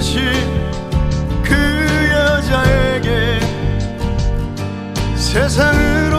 것이 그 여자에게 세상을